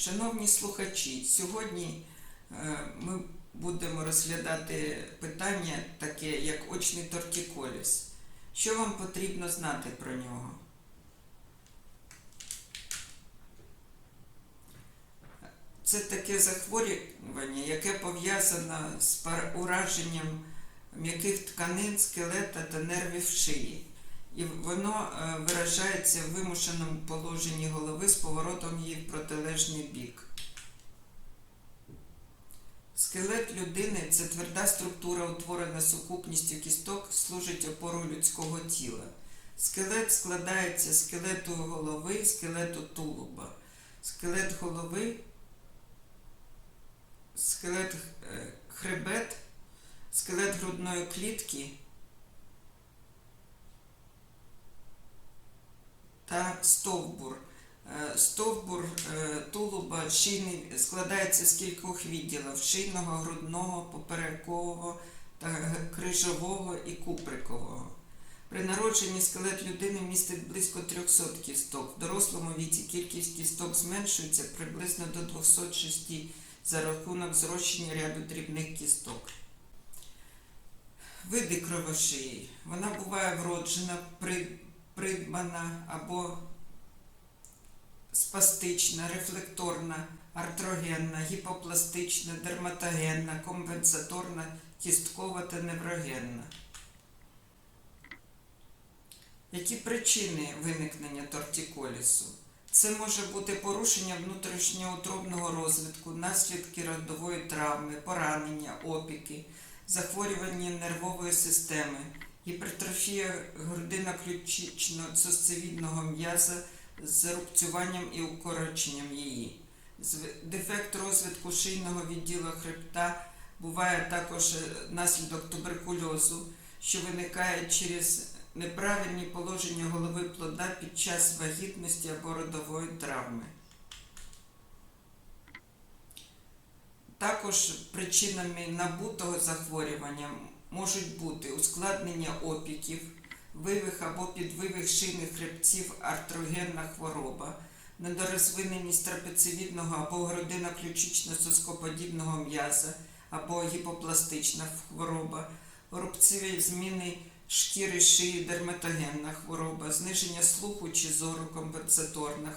Шановні слухачі, сьогодні е, ми будемо розглядати питання таке, як очний тортиколіс. Що вам потрібно знати про нього? Це таке захворювання, яке пов'язане з ураженням м'яких тканин, скелета та нервів шиї. І воно е, виражається в вимушеному положенні голови з поворотом її в протилежний бік. Скелет людини це тверда структура, утворена сукупністю кісток, служить опорою людського тіла. Скелет складається з скелету голови, скелету тулуба. Скелет голови, скелет е, хребет, скелет грудної клітки та стовбур. Е, Стовбур е, тулуба шийний складається з кількох відділів шийного, грудного, поперекового та крижового і куприкового. При народженні скелет людини містить близько 300 кісток. В дорослому віці кількість кісток зменшується приблизно до 206 за рахунок зрощення ряду дрібних кісток. Види кровошиї. Вона буває вроджена, при- придбана або спастична, рефлекторна, артрогенна, гіпопластична, дерматогенна, компенсаторна, кісткова та неврогенна. Які причини виникнення тортиколісу? Це може бути порушення внутрішньоутробного розвитку, наслідки родової травми, поранення, опіки, захворювання нервової системи, гіпертрофія грудино-ключично-сосцевідного м'яза з рубцюванням і укороченням її. Дефект розвитку шийного відділу хребта буває також е, наслідок туберкульозу, що виникає через неправильні положення голови плода під час вагітності або родової травми. Також причинами набутого захворювання можуть бути ускладнення опіків, вивих або підвивих шийних хребців, артрогенна хвороба, недорозвиненість трапецевідного або грудино-ключично-соскоподібного м'яза або гіпопластична хвороба, рубцеві зміни шкіри шиї, дерматогенна хвороба, зниження слуху чи зору, компенсаторна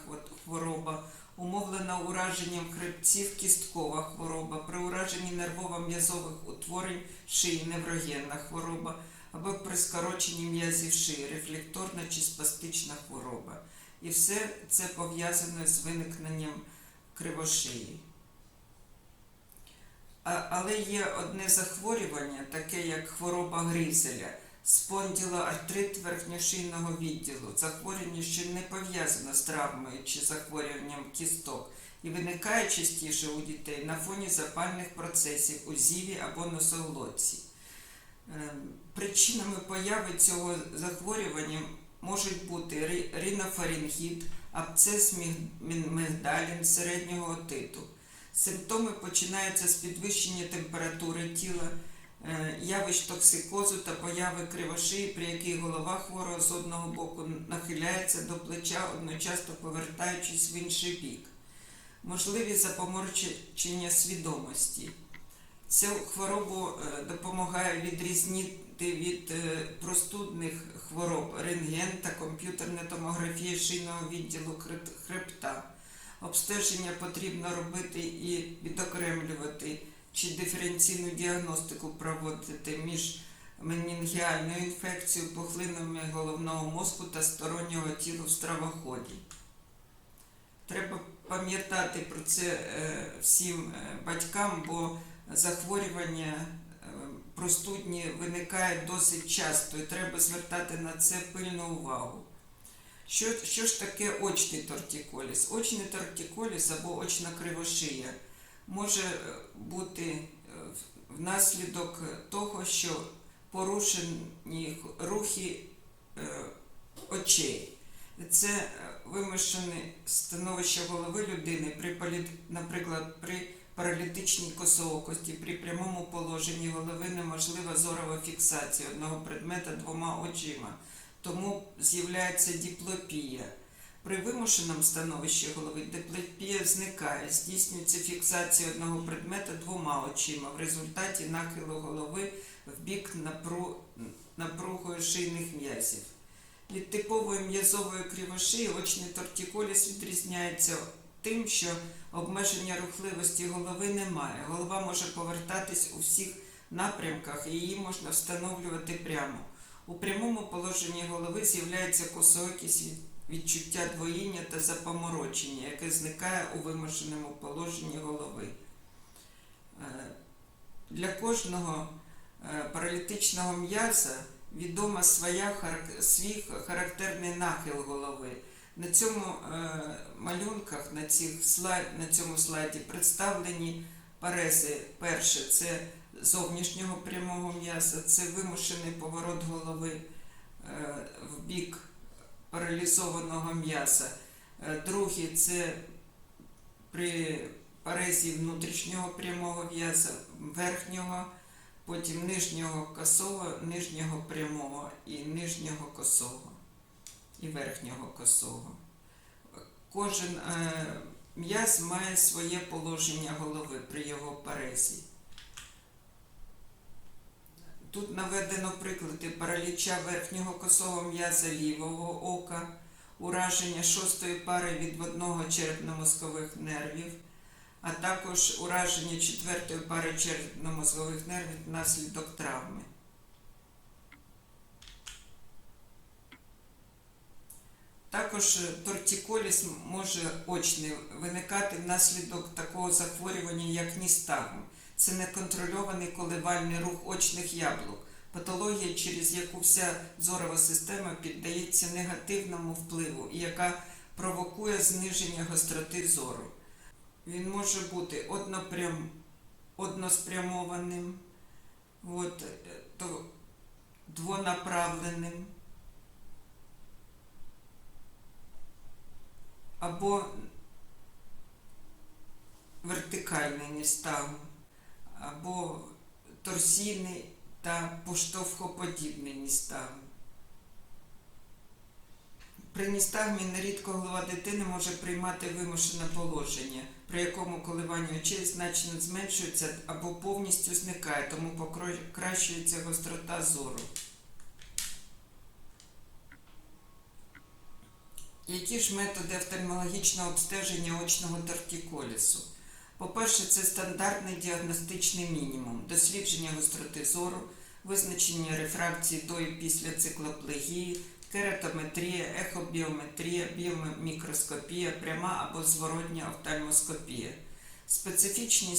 хвороба, умовлена ураженням хребців, кісткова хвороба, при ураженні нервово-м'язових утворень шиї, неврогенна хвороба або при скороченні м'язів шиї, рефлекторна чи спастична хвороба. І все це пов'язане з виникненням кривошиї. Але є одне захворювання, таке як хвороба Гризеля, спондилоартрит верхньошийного відділу, захворювання, що не пов'язане з травмою чи захворюванням кісток, і виникає частіше у дітей на фоні запальних процесів у зіві або носоглотці. Ем, Причинами появи цього захворювання можуть бути ри- ринофарингіт, абсцес мигдалін середнього отиту. Симптоми починаються з підвищення температури тіла, е, явищ токсикозу та появи кривошиї, при якій голова хворого з одного боку нахиляється до плеча, одночасно повертаючись в інший бік. Можливі запоморчення свідомості. Цю хворобу е, допомагає відрізнити від е, простудних хвороб рентген та комп'ютерна томографія шийного відділу хребта. Обстеження потрібно робити і відокремлювати чи диференційну діагностику проводити між менінгіальною інфекцією, пухлинами головного мозку та стороннього тіла в стравоході. Треба пам'ятати про це е, всім е, батькам, бо захворювання е, простудні виникають досить часто і треба звертати на це пильну увагу. Що, що ж таке очний тортиколіс? Очний тортиколіс або очна кривошия може е, бути е, внаслідок того, що порушені рухи е, очей. Це вимушене становище голови людини при наприклад, при паралітичній косоокості, при прямому положенні голови неможлива зорова фіксація одного предмета двома очима. Тому з'являється діплопія. При вимушеному становищі голови диплопія зникає, здійснюється фіксація одного предмета двома очима в результаті нахилу голови в бік напру... напругою шийних м'язів. Від типової м'язової кривошиї очний тортиколіс відрізняється тим, що обмеження рухливості голови немає. Голова може повертатись у всіх напрямках і її можна встановлювати прямо. У прямому положенні голови з'являється косоокість від відчуття двоїння та запоморочення, яке зникає у вимушеному положенні голови. Е, Для кожного е, паралітичного м'яза відома своя свій характерний нахил голови. На цьому е, малюнках, на, цих слайд, на цьому слайді представлені парези. Перше це зовнішнього прямого м'яза, це вимушений поворот голови в бік паралізованого м'яса. Е, Другий це при парезі внутрішнього прямого м'яса, верхнього, потім нижнього косого, нижнього прямого і нижнього косого і верхнього косого. Кожен е, м'яз має своє положення голови при його парезі. Тут наведено приклади параліча верхнього косого м'яза лівого ока, ураження шостої пари відводного черепно-мозкових нервів, а також ураження четвертої пари черепно-мозкових нервів внаслідок травми. Також тортиколіс може очний виникати внаслідок такого захворювання, як ністагм. Це неконтрольований коливальний рух очних яблук, патологія, через яку вся зорова система піддається негативному впливу і яка провокує зниження гостроти зору. Він може бути однопрям, односпрямованим, от, е, то двонаправленим. або вертикальний ністагм, або торсійний та поштовхоподібний ністагм. При ністагмі нерідко голова дитини може приймати вимушене положення, при якому коливання очей значно зменшується або повністю зникає, тому покращується гострота зору. Які ж методи офтальмологічного обстеження очного тортиколісу? По-перше, це стандартний діагностичний мінімум, дослідження гостроти зору, визначення рефракції до і після циклоплегії, кератометрія, ехобіометрія, біомікроскопія, пряма або зворотня офтальмоскопія. Специфічні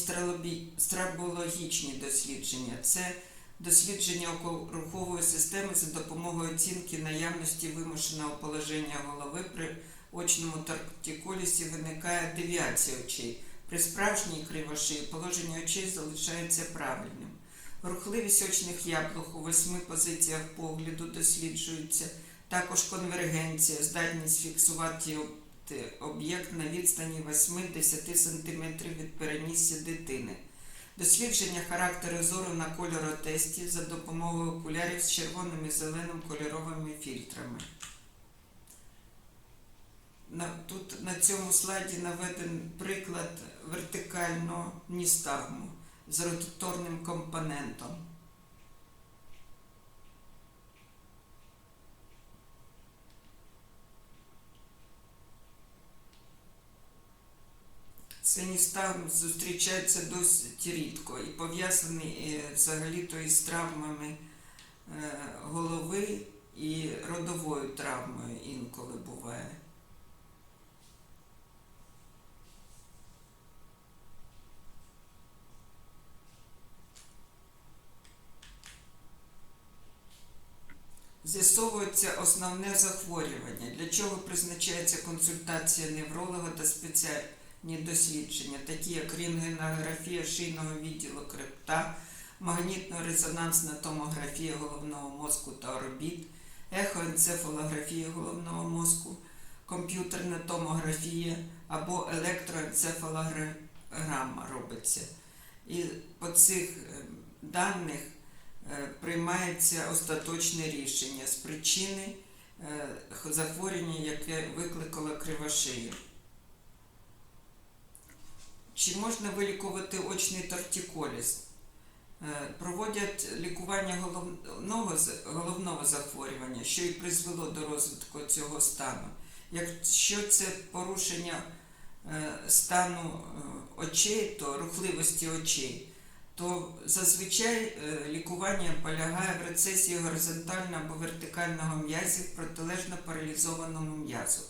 страбологічні дослідження це дослідження рухової системи за допомогою оцінки наявності вимушеного положення голови при очному тортиколісі виникає девіація очей. При справжній кривошиї положення очей залишається правильним. Рухливість очних яблук у восьми позиціях погляду досліджується, також конвергенція, здатність фіксувати об'єкт на відстані 8-10 см від перенісся дитини. Дослідження характеру зору на кольоротесті за допомогою окулярів з червоним і зеленим кольоровими фільтрами. Тут на цьому слайді наведен приклад вертикального ністагму з ротаторним компонентом. Цей ністагм зустрічається досить рідко і пов'язаний е, взагалі-то із травмами е, голови і родовою травмою інколи буває. З'ясовується основне захворювання, для чого призначається консультація невролога та спеціальні дослідження, такі як рентгенографія шийного відділу хребта, магнітно-резонансна томографія головного мозку та орбіт, ехоенцефалографія головного мозку, комп'ютерна томографія або електроенцефалограма робиться. І по цих е, даних приймається остаточне рішення з причини е, захворювання, яке викликало кривошию. Чи можна вилікувати очний тортиколіз? Е, Проводять лікування головного, головного захворювання, що і призвело до розвитку цього стану. Якщо це порушення е, стану е, очей, то рухливості очей, то зазвичай е, лікування полягає в рецесії горизонтального або вертикального м'язів протилежно паралізованому м'язу.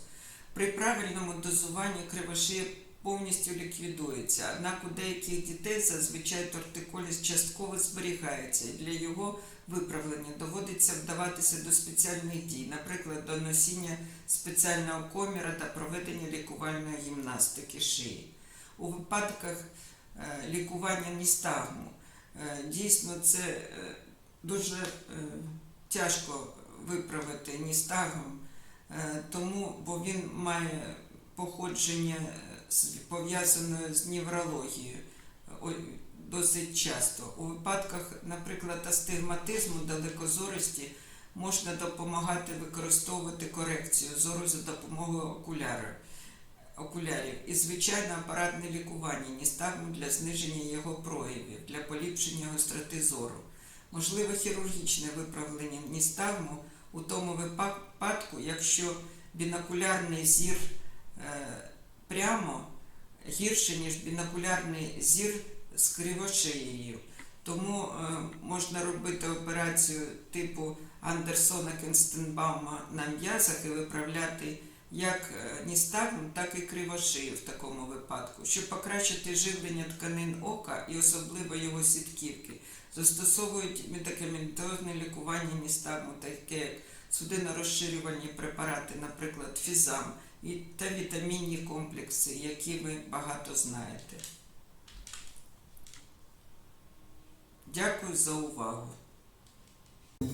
При правильному дозуванні кривошия повністю ліквідується, однак у деяких дітей зазвичай тортиколіз частково зберігається, і для його виправлення доводиться вдаватися до спеціальних дій, наприклад, до носіння спеціального коміра та проведення лікувальної гімнастики шиї. У випадках лікування ністагму е, дійсно це е, дуже е, тяжко виправити ністагм, е, тому бо він має походження е, пов'язане з неврологією досить часто. У випадках, наприклад, астигматизму, далекозорості можна допомагати використовувати корекцію зору за допомогою окулярів. Окулярів і звичайно апаратне лікування ністагму для зниження його проявів, для поліпшення гостроти зору. Можливо хірургічне виправлення ністагму у тому випадку, якщо бінокулярний зір е, прямо гірше, ніж бінокулярний зір з кривошиєю. Тому е, можна робити операцію типу Андерсона Кенстенбаума на м'язах і виправляти як е, ністагм, так і кривошию в такому випадку, щоб покращити живлення тканин ока і особливо його сітківки. Застосовують медикаментозне лікування ністагму, таке як судинорозширювальні препарати, наприклад, фізам, та вітамінні комплекси, які ви багато знаєте. Дякую за увагу.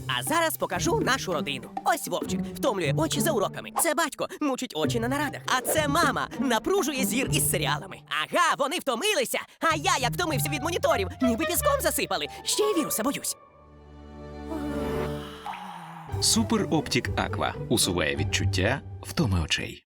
А зараз покажу нашу родину. Ось Вовчик втомлює очі за уроками. Це батько мучить очі на нарадах. А це мама напружує зір із серіалами. Ага, вони втомилися. А я як втомився від моніторів, ніби піском засипали. Ще й віруса боюсь. Супер Оптік Аква усуває відчуття втоми очей.